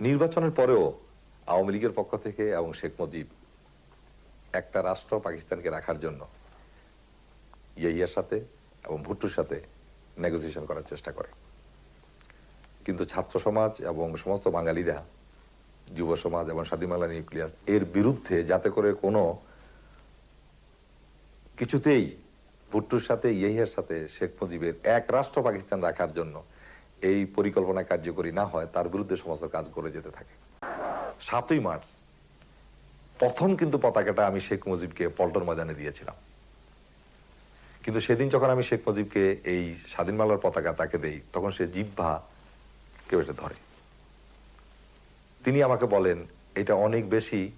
নির্বাচনের পরেও আওয়ামী লীগের পক্ষ থেকে এবং শেখ মুজিব একটা রাষ্ট্র পাকিস্তানকে রাখার জন্য ইয়াহিয়ার সাথে এবং ভুট্টোর সাথে নেগোসিয়েশন করার চেষ্টা করে। কিন্তু ছাত্র সমাজ এবং সমস্ত বাঙালিরা, যুব সমাজ এবং স্বাধীন বাংলা নিউক্লিয়াস এর বিরুদ্ধে যাতে করে কোনো কিছুতেই ভুট্টোর সাথে, ইয়েহিয়ার সাথে শেখ মুজিবের এক রাষ্ট্র পাকিস্তান রাখার জন্য এই পরিকল্পনা কার্যকরী না হয়, তার বিরুদ্ধে সমস্ত কাজ করে যেতে থাকে। সাতই মার্চ, প্রথম কিন্তু পতাকাটা আমি শেখ মুজিবকে পল্টন ময়দানে দিয়েছিলাম। কিন্তু সেদিন যখন আমি শেখ মুজিবকে এই স্বাধীন বাংলার পতাকা তাকে দেই, তখন সে জিহ্বা কেউ এটা ধরে। তিনি আমাকে বলেন, এটা অনেক বেশি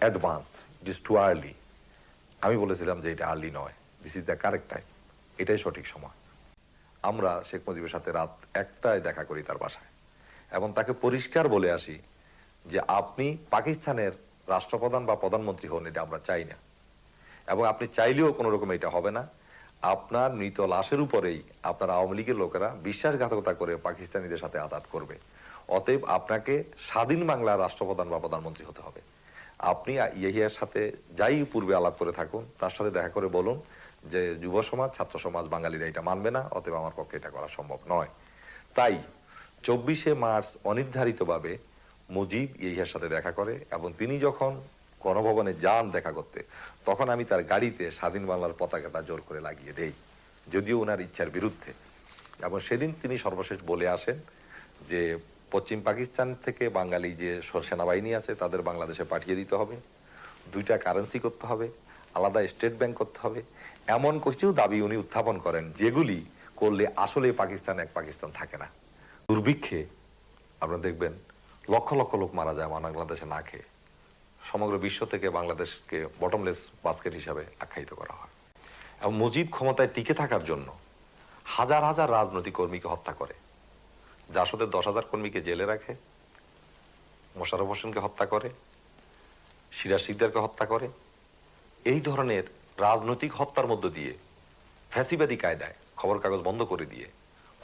অ্যাডভান্স ইস টু আর্লি আমি বলেছিলাম যে এটা আর্লি নয় this is the correct time এটাই সঠিক সময়। আমরা শেখ মুজিবের সাথে রাত একটায় দেখা করি তার বাসায়। এবং তাকে পরিষ্কার বলে আসি যে আপনি পাকিস্তানের রাষ্ট্রপ্রধান বা প্রধানমন্ত্রী হন, এটা আমরা চাই না। এবং আপনি চাইলেও কোনো রকম এটা হবে না। আপনার মৃত লাশের উপরেই আপনার আওয়ামী লীগের লোকেরা বিশ্বাসঘাতকতা করে পাকিস্তানিদের সাথে আঘাত করবে। অতএব আপনাকে স্বাধীন বাংলার রাষ্ট্রপ্রধান বা প্রধানমন্ত্রী হতে হবে। আপনি ইয়াহিয়ার সাথে যাই পূর্বে আলাপ করে থাকুন, তার সাথে দেখা করে বলুন যে যুব সমাজ, ছাত্র সমাজ বাঙালিরা এটা মানবে না, অতএব আমার পক্ষে এটা করা সম্ভব নয়। তাই চব্বিশে মার্চ অনির্ধারিতভাবে মুজিব ইয়াহিয়ার সাথে দেখা করে এবং তিনি যখন গণভবনে যান দেখা করতে, তখন আমি তার গাড়িতে স্বাধীন বাংলার পতাকাটা জোর করে লাগিয়ে দেই, যদিও ওনার ইচ্ছার বিরুদ্ধে। এবং সেদিন তিনি সর্বশেষ বলে আসেন যে, পশ্চিম পাকিস্তান থেকে বাঙালি যে সেনাবাহিনী আছে, তাদের বাংলাদেশে পাঠিয়ে দিতে হবে, দুইটা কারেন্সি করতে হবে আলাদা স্টেট ব্যাংক করতে হবে। এমন কিছু দাবি উনি উত্থাপন করেন, যেগুলি করলে আসলে পাকিস্তান এক পাকিস্তান থাকে না। দুর্ভিক্ষে আপনারা দেখবেন লক্ষ লক্ষ লোক মারা যায় বাংলাদেশে না খেয়ে। সমগ্র বিশ্ব থেকে বাংলাদেশকে বটমলেস বাস্কেট হিসাবে আখ্যায়িত করা হয়। এবং মুজিব ক্ষমতায় টিকে থাকার জন্য হাজার হাজার রাজনৈতিক কর্মীকে হত্যা করে। জাসদের দশ হাজার কর্মীকে জেলে রাখে মোশারফ হোসেনকে হত্যা করে, সিরাজ সিকদারকে হত্যা করে এই ধরনের রাজনৈতিক হত্যার মধ্য দিয়ে, ফ্যাসিবাদী কায়দায় খবর কাগজ বন্ধ করে দিয়ে,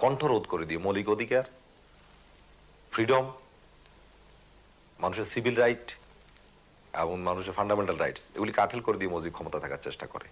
কণ্ঠরোধ করে দিয়ে মৌলিক অধিকার, ফ্রিডম, মানুষের সিভিল রাইট এবং মানুষের ফান্ডামেন্টাল রাইটস, এগুলি কাঠেল করে দিয়ে মজিব ক্ষমতা থাকার চেষ্টা করে।